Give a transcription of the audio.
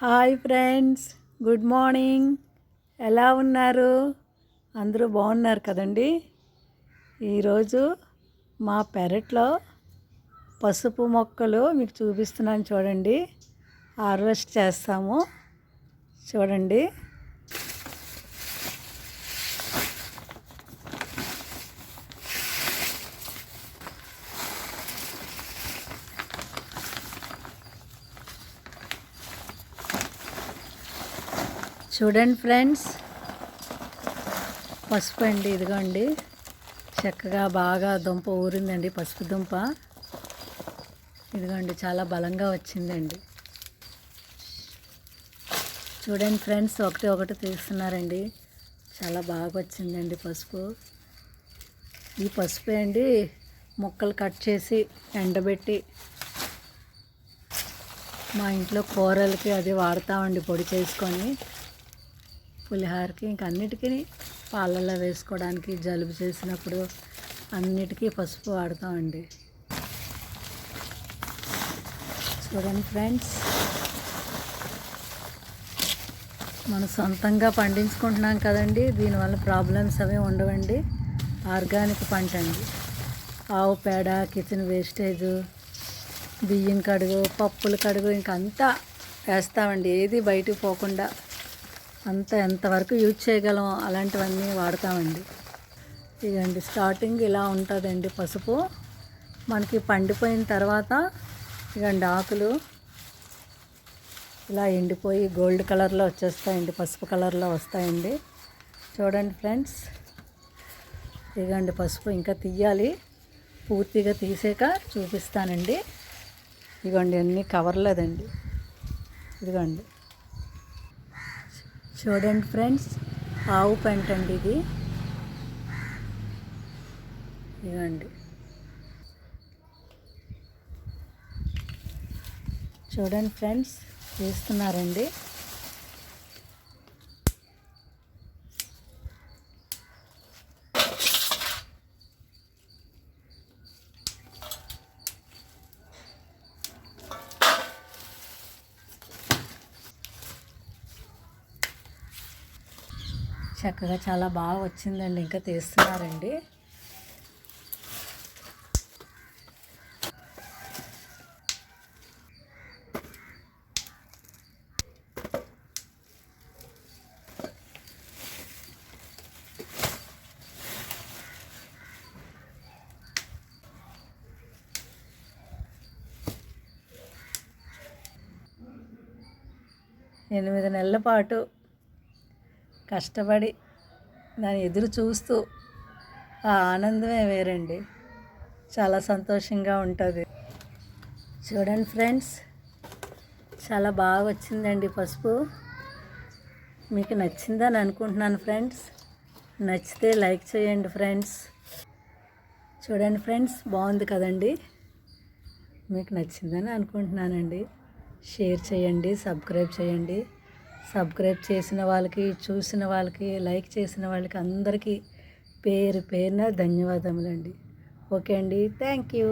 Hi friends good morning. ఎలా ఉన్నారు? అందరూ బాగున్నారు కదండి? ఈరోజు మా పెరట్లో పసుపు మొక్కలు మీకు చూపిస్తున్నాను చూడండి. హార్వెస్ట్ చేస్తాము. చూడండి. చూడండి ఫ్రెండ్స్. పసుపు అండి ఇదిగోండి. చక్కగా బాగా దుంప ఊరిందండి పసుపు దుంప. ఇదిగోండి చాలా బలంగా వచ్చిందండి. చూడండి ఫ్రెండ్స్ ఒకటి ఒకటి తీస్తున్నారండి. చాలా బాగా వచ్చిందండి పసుపు. ఈ పసుపు అండి ముక్కలు కట్ చేసి ఎండబెట్టి మా ఇంట్లో కూరలకి అది వాడతామండి పొడి చేసుకొని. పులిహారకి ఇంక అన్నిటికీ పాలల్లో వేసుకోవడానికి జలుబు చేసినప్పుడు అన్నిటికీ పసుపు వాడతామండి. చూడండి ఫ్రెండ్స్. మనం సొంతంగా పండించుకుంటున్నాం కదండి దీనివల్ల ప్రాబ్లమ్స్ అవి ఉండవండి. ఆర్గానిక్ పంట అండి. ఆవు పేడ కిచెన్ వేస్టేజ్ బియ్యం కడుగు పప్పుల కడుగు ఇంకంతా వేస్తామండి. ఏది బయటకు పోకుండా అంత ఎంతవరకు యూజ్ చేయగలం అలాంటివన్నీ వాడతామండి. ఇదండి స్టార్టింగ్ ఇలా ఉంటుందండి పసుపు. మనకి పండిపోయిన తర్వాత ఇదండి ఆకులు ఇలా ఎండిపోయి గోల్డ్ కలర్లో వచ్చేస్తాయండి పసుపు కలర్లో వస్తాయండి. చూడండి ఫ్రెండ్స్ ఇదిగండి పసుపు ఇంకా తీయాలి. పూర్తిగా తీసాక చూపిస్తానండి. ఇదిగోండి అన్నీ కవర్లేదండి. ఇదిగోండి. చూడండి ఫ్రెండ్స్ ఆవు పెంట అండి ఇది. ఇవ్వండి చూడండి ఫ్రెండ్స్ చూస్తున్నారండి చక్కగా చాలా బాగా వచ్చిందండి ఇంకా తీస్తున్నారండి. ఎనిమిది నెలల పాటు కష్టపడి దాన్ని ఎదురు చూస్తూ ఆ ఆనందమే వేరండి. చాలా సంతోషంగా ఉంటుంది. చూడండి ఫ్రెండ్స్ చాలా బాగా వచ్చిందండి పసుపు. మీకు నచ్చిందని అనుకుంటున్నాను ఫ్రెండ్స్. నచ్చితే లైక్ చేయండి ఫ్రెండ్స్. చూడండి ఫ్రెండ్స్ బాగుంది కదండి. మీకు నచ్చిందని అనుకుంటున్నానండి. షేర్ చేయండి సబ్స్క్రైబ్ చేయండి. సబ్స్క్రైబ్ చేసిన వాళ్ళకి చూసిన వాళ్ళకి లైక్ చేసిన వాళ్ళకి అందరికీ పేరు పేరున ధన్యవాదములండి. ఓకే అండి. Thank you.